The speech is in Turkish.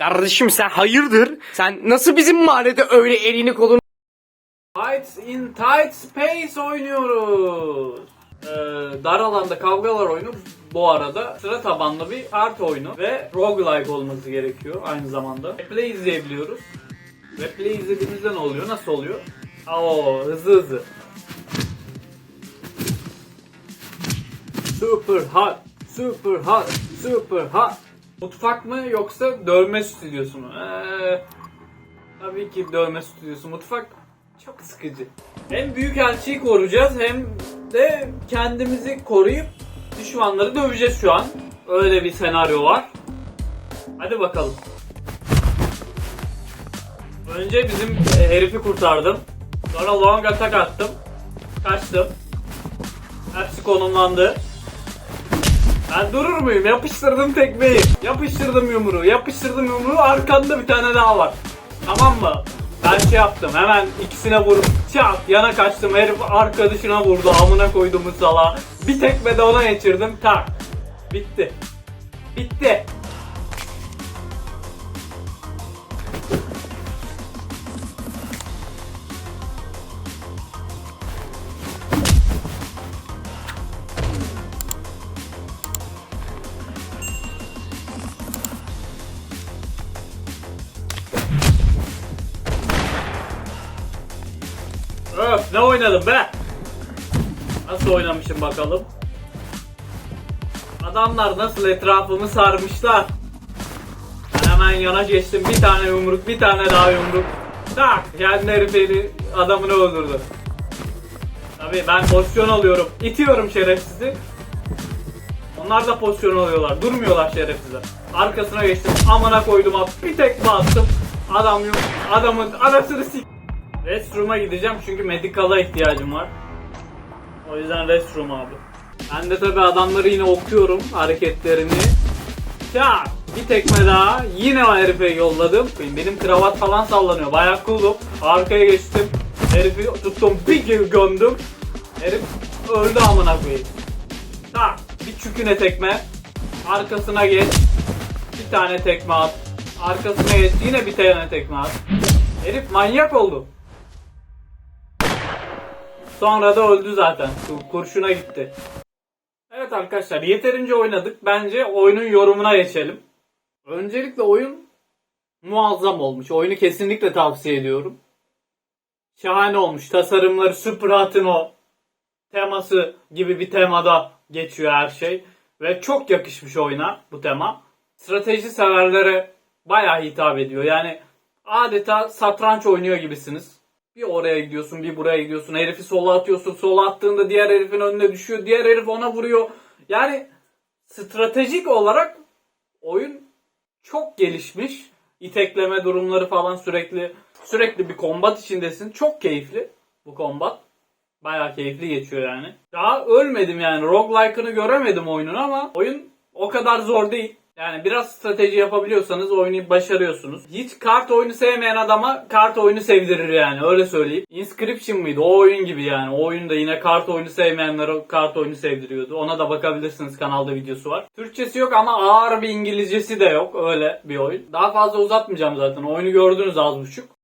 Kardeşim sen hayırdır? Sen nasıl bizim mahallede öyle elini kolunu Tights in Tight Space oynuyoruz. Ee, dar alanda kavgalar oyunu bu arada sıra tabanlı bir art oyunu ve roguelike olması gerekiyor aynı zamanda. Replay izleyebiliyoruz. Replay izlediğimizde ne oluyor? Nasıl oluyor? Oo hızlı hızlı. Super hot, super hot, super hot. Mutfak mı yoksa dövme stüdyosu mu? Ee, tabii ki dövme stüdyosu. Mutfak çok sıkıcı. Hem büyük elçiyi koruyacağız hem de kendimizi koruyup düşmanları döveceğiz şu an. Öyle bir senaryo var. Hadi bakalım. Önce bizim e, herifi kurtardım. Sonra long attack attım. Kaçtım. Hepsi konumlandı. Ben durur muyum? Yapıştırdım tekmeyi. Yapıştırdım yumruğu. Yapıştırdım yumruğu. Arkanda bir tane daha var. Tamam mı? Ben şey yaptım. Hemen ikisine vurup çat yana kaçtım. Herif arkadaşına vurdu. Amına koydum sala. Bir tekme de ona geçirdim. Tak. Bitti. Bitti. Öf ne oynadım be? Nasıl oynamışım bakalım. Adamlar nasıl etrafımı sarmışlar. Ben hemen yana geçtim. Bir tane yumruk, bir tane daha yumruk. Tak! Yani herif beni, adamını öldürdü. Tabii ben pozisyon alıyorum. İtiyorum şerefsizi. Onlar da pozisyon alıyorlar. Durmuyorlar şerefsizler. Arkasına geçtim. Amına koydum abi. Bir tekme attım. Adam. Adamın anasını sik. Restroom'a gideceğim çünkü medical'a ihtiyacım var. O yüzden restroom abi. Ben de tabi adamları yine okuyorum hareketlerini. Ya bir tekme daha yine o herife yolladım. Benim, kravat falan sallanıyor. Bayağı cool'um. Arkaya geçtim. Herifi tuttum bir gö- gömdüm. Herif öldü amına koyayım. Tak bir çüküne tekme. Arkasına geç. Bir tane tekme at. Arkasına geç yine bir tane tekme at. Herif manyak oldu. Sonra da öldü zaten. Kur- Kurşuna gitti. Evet arkadaşlar yeterince oynadık. Bence oyunun yorumuna geçelim. Öncelikle oyun muazzam olmuş. Oyunu kesinlikle tavsiye ediyorum. Şahane olmuş. Tasarımları Super Hot'ın o teması gibi bir temada geçiyor her şey. Ve çok yakışmış oyuna bu tema. Strateji severlere bayağı hitap ediyor. Yani adeta satranç oynuyor gibisiniz. Bir oraya gidiyorsun, bir buraya gidiyorsun. Herifi sola atıyorsun. Sola attığında diğer herifin önüne düşüyor. Diğer herif ona vuruyor. Yani stratejik olarak oyun çok gelişmiş. İtekleme durumları falan sürekli sürekli bir kombat içindesin. Çok keyifli bu kombat. Bayağı keyifli geçiyor yani. Daha ölmedim yani. Roguelike'ını göremedim oyunun ama oyun o kadar zor değil. Yani biraz strateji yapabiliyorsanız oyunu başarıyorsunuz. Hiç kart oyunu sevmeyen adama kart oyunu sevdirir yani öyle söyleyeyim. Inscription mıydı? O oyun gibi yani. O oyun da yine kart oyunu sevmeyenlere kart oyunu sevdiriyordu. Ona da bakabilirsiniz kanalda videosu var. Türkçesi yok ama ağır bir İngilizcesi de yok. Öyle bir oyun. Daha fazla uzatmayacağım zaten. Oyunu gördünüz az buçuk.